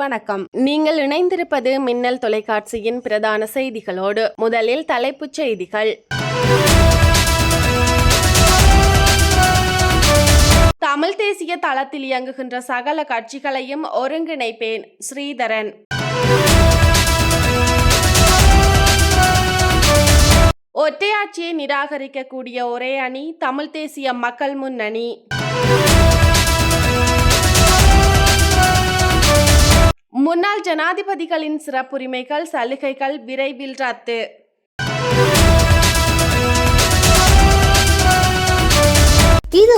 வணக்கம். நீங்கள் இணைந்திருப்பது மின்னல் தொலைக்காட்சியின் பிரதான செய்திகளோடு முதலில் தலைப்புச் செய்திகள். தமிழ் தேசிய தளத்தில் இயங்குகின்ற சகல கட்சிகளையும் ஒருங்கிணைப்பேன் ஸ்ரீதரன். ஒற்றையாட்சியை நிராகரிக்கக்கூடிய ஒரே அணி தமிழ் தேசிய மக்கள் முன்னணி. முன்னாள் ஜனாதிபதிகளின் சிறப்புரிமைகள் சலுகைகள் விரைவில் ரத்து.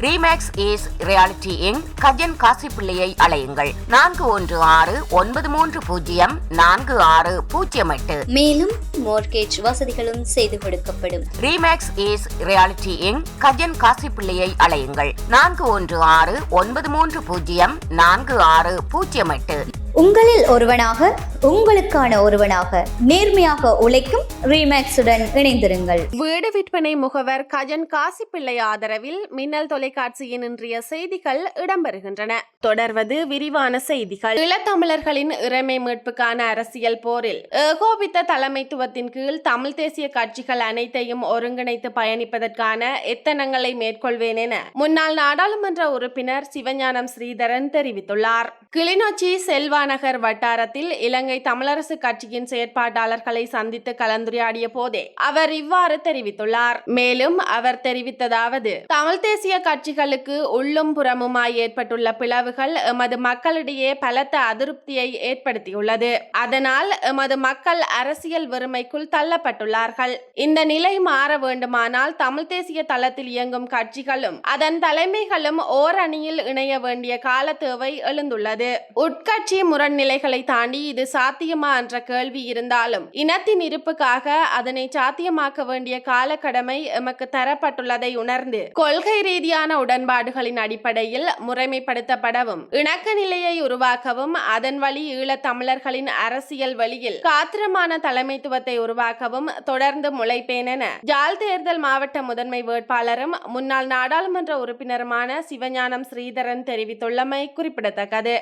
Remax is reality in Gajan காசிப்பிள்ளையை அலையுங்கள் நான்கு ஒன்று ஆறு ஒன்பது மூன்று பூஜ்ஜியம் நான்கு ஆறு பூஜ்ஜியம் எட்டு மேலும் மோர்கேஜ் வசதிகளும் செய்து கொடுக்கப்படும். Remax is reality in Gajan காசிப்பிள்ளையை அலையுங்கள் நான்கு ஒன்று ஆறு ஒன்பது மூன்று பூஜ்ஜியம் நான்கு ஆறு பூஜ்ஜியம் எட்டு உங்களில் ஒருவனாக உங்களுக்கான ஒருவனாக நேர்மையாக உழைக்கும் ரீமேக்ஸுடன் இணைந்திருங்கள். வீடு விற்பனை முகவர் கஜன் காசிப்பிள்ளை ஆதரவில் மின்னல் தொலைக்காட்சியின் இன்றைய செய்திகள் இடம்பெறுகின்றன. தொடர்வது விரிவான செய்திகள். இளத்தமிழர்களின் இறைமை மீட்புக்கான அரசியல் போரில் ஏகோபித்த தலைமைத்துவத்தின் கீழ் தமிழ் தேசிய கட்சிகள் அனைத்தையும் ஒருங்கிணைத்து பயணிப்பதற்கான எத்தனங்களை மேற்கொள்வேன் என முன்னாள் நாடாளுமன்ற உறுப்பினர் சிவஞானம் ஸ்ரீதரன் தெரிவித்துள்ளார். கிளிநொச்சி செல்வாநகர் வட்டாரத்தில் இலங்கை தமிழரசு கட்சியின் செயற்பாட்டாளர்களை சந்தித்து கலந்துரையாடிய போதே அவர் இவ்வாறு தெரிவித்துள்ளார். மேலும் அவர் தெரிவித்ததாவது தமிழ் தேசிய கட்சிகளுக்கு உள்ளும் புறமுமாய் ஏற்பட்டுள்ள பிளவுகள் எமது மக்களிடையே பலத்த அதிருப்தியை ஏற்படுத்தியுள்ளது. அதனால் எமது மக்கள் அரசியல் வெறுமைக்குள் தள்ளப்பட்டுள்ளார்கள். இந்த நிலை மாற வேண்டுமானால் தமிழ் தேசிய தளத்தில் இயங்கும் கட்சிகளும் அதன் தலைமைகளும் ஓர் அணியில் இணைய வேண்டிய கால தேவை எழுந்துள்ளது. உட்கட்சி முரண்நிலைகளை தாண்டி இது சாத்தியமா என்ற கேள்வி இருந்தாலும் இனத்தின் இருப்புக்காக அதனை சாத்தியமாக்க வேண்டிய கால கடமை எமக்கு தரப்பட்டுள்ளதை உணர்ந்து கொள்கை ரீதியான உடன்பாடுகளின் அடிப்படையில் முறைமைப்படுத்தப்படவும் இணக்க நிலையை உருவாக்கவும் அதன் வழி ஈழத் தமிழர்களின் அரசியல் வழியில் காத்திரமான தலைமைத்துவத்தை உருவாக்கவும் தொடர்ந்து முளைப்பேனென ஜால் ஜாழ் தேர்தல் மாவட்ட முதன்மை வேட்பாளரும் முன்னாள் நாடாளுமன்ற உறுப்பினருமான சிவஞானம் ஸ்ரீதரன் தெரிவித்துள்ளமை குறிப்பிடத்தக்கது.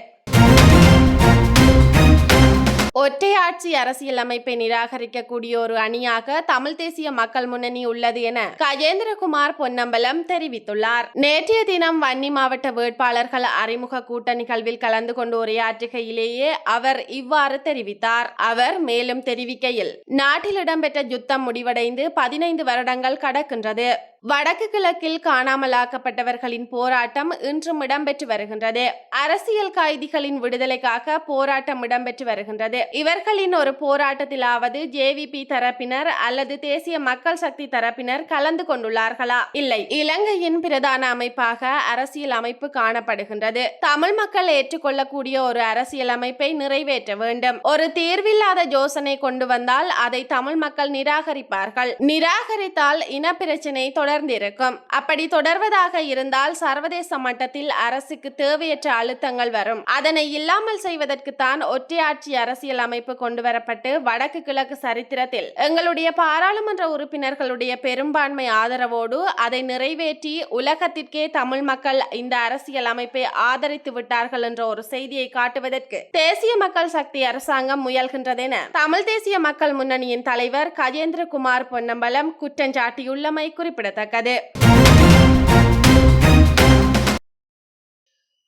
ஒற்றையாட்சி அரசியல் அமைப்பை நிராகரிக்கக்கூடிய ஒரு அணியாக தமிழ் தேசிய மக்கள் முன்னணி உள்ளது என கஜேந்திரகுமார் பொன்னம்பலம் தெரிவித்துள்ளார். நேற்றைய தினம் வன்னி மாவட்ட வேட்பாளர்கள் அறிமுக கூட்ட நிகழ்வில் கலந்து கொண்டு உரையாற்றுகையிலேயே அவர் இவ்வாறு தெரிவித்தார். அவர் மேலும் தெரிவிக்கையில் நாட்டில் இடம்பெற்ற யுத்தம் முடிவடைந்து பதினைந்து வருடங்கள் கடக்கின்றது. வடக்கு கிழக்கில் காணாமலாக்கப்பட்டவர்களின் போராட்டம் இன்றும் இடம்பெற்று வருகின்றது. அரசியல் கைதிகளின் விடுதலைக்காக போராட்டம் இடம்பெற்று வருகின்றது. இவர்களின் ஒரு போராட்டத்திலாவது ஜேவிபி தரப்பினர் அல்லது தேசிய மக்கள் சக்தி தரப்பினர் கலந்து கொண்டுள்ளார்களா? இல்லை. இலங்கையின் பிரதான அமைப்பாக அரசியல் அமைப்பு காணப்படுகின்றது. தமிழ் மக்கள் ஏற்றுக்கொள்ளக்கூடிய ஒரு அரசியல் அமைப்பை நிறைவேற்ற வேண்டும். ஒரு தீர்வில்லாத யோசனை கொண்டு வந்தால் அதை தமிழ் மக்கள் நிராகரிப்பார்கள். நிராகரித்தால் இன பிரச்சினைய தொடர் தொடர்ந்திருக்கும். அப்படி தொடர்வதாக இருந்தால் சர்வதேச மட்டத்தில் அரசுக்கு தேவையற்ற அழுத்தங்கள் வரும். அதனை இல்லாமல் செய்வதற்குத்தான் ஒற்றையாட்சி அரசியல் அமைப்பு கொண்டு வரப்பட்டு வடக்கு கிழக்கு சரித்திரத்தில் எங்களுடைய பாராளுமன்ற உறுப்பினர்களுடைய பெரும்பான்மை ஆதரவோடு அதை நிறைவேற்றி உலகத்திற்கே தமிழ் மக்கள் இந்த அரசியல் அமைப்பை ஆதரித்து விட்டார்கள் என்ற ஒரு செய்தியை காட்டுவதற்கு தேசிய மக்கள் சக்தி அரசாங்கம் முயல்கின்றதென தமிழ் தேசிய மக்கள் முன்னணியின் தலைவர் கஜேந்திரகுமார் பொன்னம்பலம் குற்றஞ்சாட்டியுள்ளமை குறிப்பிடத்தக்கது.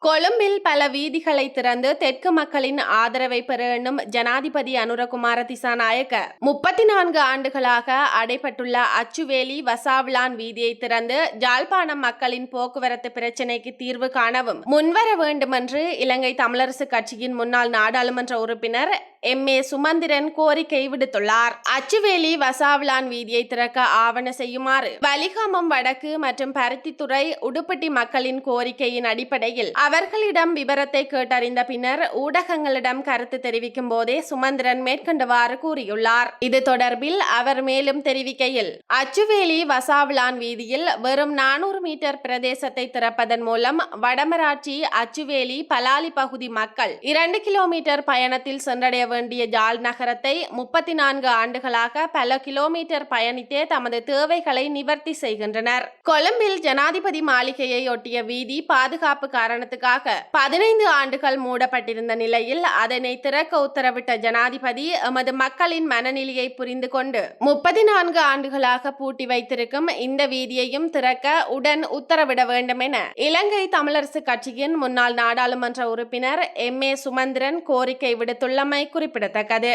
கொழும்பில் பல வீதிகளை திறந்து தெற்கு மக்களின் ஆதரவை பெற எண்ணும் ஜனாதிபதி அனுரகுமார திசாநாயக்க. முப்பத்தி நான்கு ஆண்டுகளாக அடைபட்டுள்ள அச்சுவேலி வசாவிலான் வீதியை திறந்து ஜாழ்ப்பாணம் மக்களின் போக்குவரத்து பிரச்சினைக்கு தீர்வு காணவும் முன்வர வேண்டுமென்று இலங்கை தமிழரசு கட்சியின் முன்னாள் நாடாளுமன்ற உறுப்பினர் எம் ஏ சுமந்திரன் கோரிக்கை விடுத்துள்ளார். அச்சுவேலி வசாவிலான் வீதியை திறக்க ஆவண செய்யுமாறு வலிகாமம் வடக்கு மற்றும் பருத்தித்துறை உடுப்பட்டி மக்களின் கோரிக்கையின் அடிப்படையில் அவர்களிடம் விவரத்தை கேட்டறிந்த பின்னர் ஊடகங்களிடம் கருத்து தெரிவிக்கும் போதே சுமந்திரன் மேற்கண்டவாறு கூறியுள்ளார். இது தொடர்பில் அவர் மேலும் தெரிவிக்கையில் அச்சுவேலி வசாவிலான் வீதியில் வெறும் நானூறு மீட்டர் பிரதேசத்தை திறப்பதன் மூலம் வடமராட்சி அச்சுவேலி பலாலி பகுதி மக்கள் இரண்டு கிலோமீட்டர் பயணத்தில் சென்றடைய வேண்டிய ஜாழ் நகரத்தை முப்பத்தி நான்கு ஆண்டுகளாக பல கிலோமீட்டர் பயணித்தே தமது தேவைகளை நிவர்த்தி செய்கின்றனர். கொழும்பில் ஜனாதிபதி மாளிகையை ஒட்டிய வீதி பாதுகாப்பு காரணத்துக்காக பதினைந்து ஆண்டுகள் மூடப்பட்டிருந்த நிலையில் அதனை திறக்க உத்தரவிட்ட ஜனாதிபதி எமது மக்களின் மனநிலையை புரிந்து கொண்டு முப்பத்தி நான்கு ஆண்டுகளாக பூட்டி வைத்திருக்கும் இந்த வீதியையும் திறக்க உடன் உத்தரவிட வேண்டும் என இலங்கை தமிழரசு கட்சியின் முன்னாள் நாடாளுமன்ற உறுப்பினர் எம் ஏ சுமந்திரன் கோரிக்கை விடுத்துள்ளமை குறிப்பிடத்தக்கது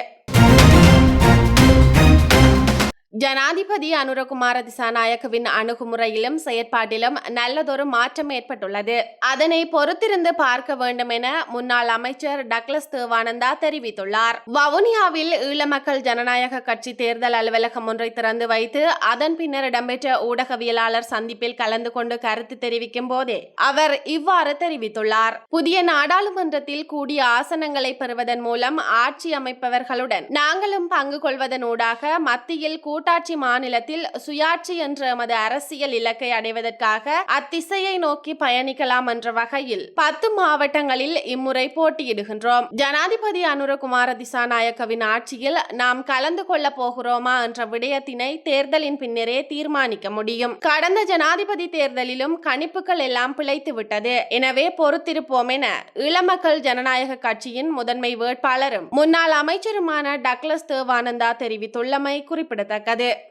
ஜனாதிபதி அனுரகுமார திசாநாயக்கவின் அணுகுமுறையிலும் செயற்பாட்டிலும் நல்லதொரு மாற்றம் ஏற்பட்டுள்ளது. அதனை பொறுத்திருந்து பார்க்க வேண்டும் என முன்னாள் அமைச்சர் டக்ளஸ் தேவானந்தா தெரிவித்துள்ளார். வவுனியாவில் ஈழ மக்கள் ஜனநாயக கட்சி தேர்தல் அலுவலகம் ஒன்றை திறந்து வைத்து அதன் பின்னர் இடம்பெற்ற ஊடகவியலாளர் சந்திப்பில் கலந்து கொண்டு கருத்து தெரிவிக்கும் போதே அவர் இவ்வாறு தெரிவித்துள்ளார். புதிய நாடாளுமன்றத்தில் கூடிய ஆசனங்களை பெறுவதன் மூலம் ஆட்சி அமைப்பவர்களுடன் நாங்களும் பங்கு கொள்வதனூடாக மத்தியில் கூட்ட கூட்டாட்சி மாநிலத்தில் சுயாட்சி என்ற எமது அரசியல் இலக்கை அடைவதற்காக அத்திசையை நோக்கி பயணிக்கலாம் என்ற வகையில் பத்து மாவட்டங்களில் இம்முறை போட்டியிடுகின்றோம். ஜனாதிபதி அனுரகுமார திசாநாயக்கவின் ஆட்சியில் நாம் கலந்து கொள்ள போகிறோமா என்ற விடயத்தினை தேர்தலின் பின்னரே தீர்மானிக்க முடியும். கடந்த ஜனாதிபதி தேர்தலிலும் கணிப்புகள் எல்லாம் பிழைத்து விட்டது. எனவே பொறுத்திருப்போம் என இளமக்கள் ஜனநாயக கட்சியின் முதன்மை வேட்பாளரும் முன்னாள் அமைச்சருமான டக்ளஸ் தேவானந்தா தெரிவித்துள்ளமை குறிப்பிடத்தக்கது. で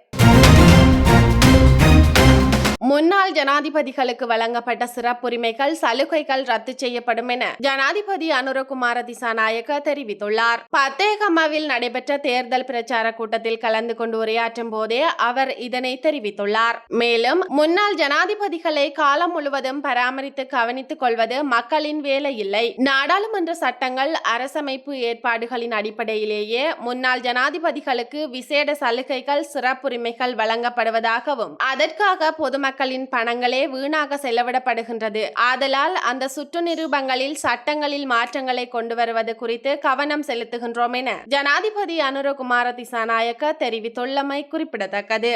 முன்னாள் ஜனாதிபதிகளுக்கு வழங்கப்பட்ட சிறப்புரிமைகள் சலுகைகள் ரத்து செய்யப்படும் என ஜனாதிபதி அனுரகுமார திசாநாயக்க தெரிவித்துள்ளார். பத்தேகமாவில் நடைபெற்ற தேர்தல் பிரச்சார கூட்டத்தில் கலந்து கொண்டு உரையாற்றும் போதே அவர் இதனை தெரிவித்துள்ளார். மேலும் முன்னாள் ஜனாதிபதிகளை காலம் முழுவதும் பராமரித்து கவனித்துக் கொள்வது மக்களின் வேலை இல்லை நாடாளுமன்ற சட்டங்கள் அரசமைப்பு ஏற்பாடுகளின் அடிப்படையிலேயே முன்னாள் ஜனாதிபதிகளுக்கு விசேட சலுகைகள் சிறப்புரிமைகள் வழங்கப்படுவதாகவும் அதற்காக பொதுமக்கள் பொதுமக்களின் பணங்களே வீணாக செலவிடப்படுகின்றது. ஆதலால் அந்த சுற்று நிரூபங்களில் சட்டங்களில் மாற்றங்களை கொண்டு வருவது குறித்து கவனம் செலுத்துகின்றோம் என ஜனாதிபதி அனுரகுமார திசாநாயக்க தெரிவித்துள்ளமை குறிப்பிடத்தக்கது.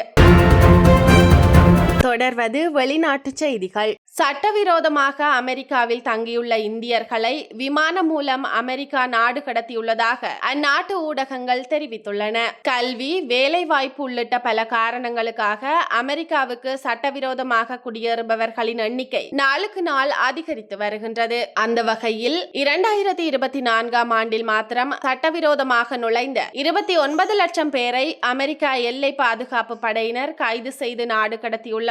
தொடர்வது வெளிநாட்டு செய்திகள். சட்டவிரோதமாக அமெரிக்காவில் தங்கியுள்ள இந்தியர்களை விமானம் மூலம் அமெரிக்கா நாடு கடத்தியுள்ளதாக அந்நாட்டு ஊடகங்கள் தெரிவித்துள்ளன. கல்வி வேலைவாய்ப்பு உள்ளிட்ட பல காரணங்களுக்காக அமெரிக்காவுக்கு சட்டவிரோதமாக குடியேறுபவர்களின் எண்ணிக்கை நாளுக்கு நாள் அதிகரித்து வருகின்றது. அந்த வகையில் இரண்டாயிரத்தி இருபத்தி நான்காம் ஆண்டில் மாத்திரம் சட்டவிரோதமாக நுழைந்த இருபத்தி ஒன்பது லட்சம் பேரை அமெரிக்கா எல்லை பாதுகாப்பு படையினர் கைது செய்து நாடு கடத்தியுள்ள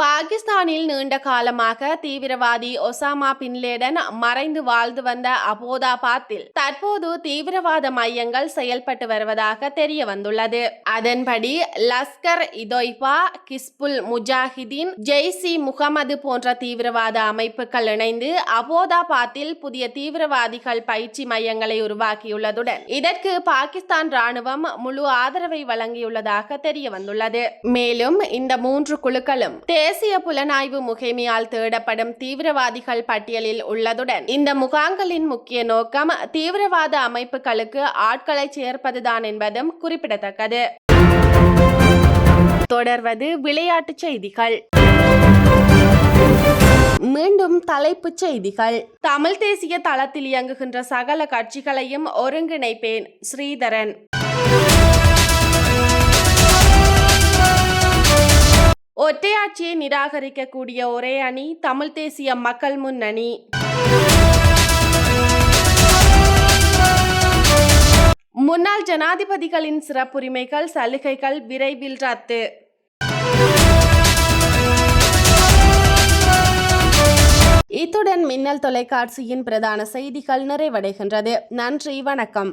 பாகிஸ்தானில் நீண்ட காலமாக தீவிரவாதி ஒசாமா பின்லேடன் மறைந்து வாழ்ந்து வந்த அபோதாபாத்தில் தற்போது தீவிரவாத மையங்கள் செயல்பட்டு வருவதாக தெரிய வந்துள்ளது அதன்படி லஸ்கர் இதொய்பா கிஸ்புல் முஜாஹிதீன் ஜெய்சி முகமது போன்ற தீவிரவாத அமைப்புகள் இணைந்து அபோதாபாத்தில் புதிய தீவிரவாதிகள் பயிற்சி மையங்களை உருவாக்கியுள்ளதுடன் இதற்கு பாகிஸ்தான் ராணுவம் முழு ஆதரவை வழங்கியுள்ளதாக தெரிய வந்துள்ளது மேலும் இந்த மூன்று குழுக்களும் தே தேசிய புலனாய்வு முகமையால் தேடப்படும் தீவிரவாதிகள் பட்டியலில் உள்ளதுடன் இந்த முகாங்களின் முக்கிய நோக்கம் தீவிரவாத அமைப்புகளுக்கு ஆட்களை சேர்ப்பதுதான் என்பதும் குறிப்பிடத்தக்கது. தொடர்வது விளையாட்டுச் செய்திகள். மீண்டும் தலைப்புச் செய்திகள். தமிழ் தேசிய தளத்தில் இயங்குகின்ற சகல கட்சிகளையும் ஒருங்கிணைப்பேன் ஸ்ரீதரன். ஒற்றையாட்சியை நிராகரிக்கக்கூடிய ஒரே அணி தமிழ் தேசிய மக்கள் முன்னணி முன்னாள் ஜனாதிபதிகளின் சிறப்புரிமைகள் சலுகைகள் விரைவில் ரத்து. இத்துடன் மின்னல் தொலைக்காட்சியின் பிரதான செய்திகள் நிறைவடைகின்றது. நன்றி வணக்கம்.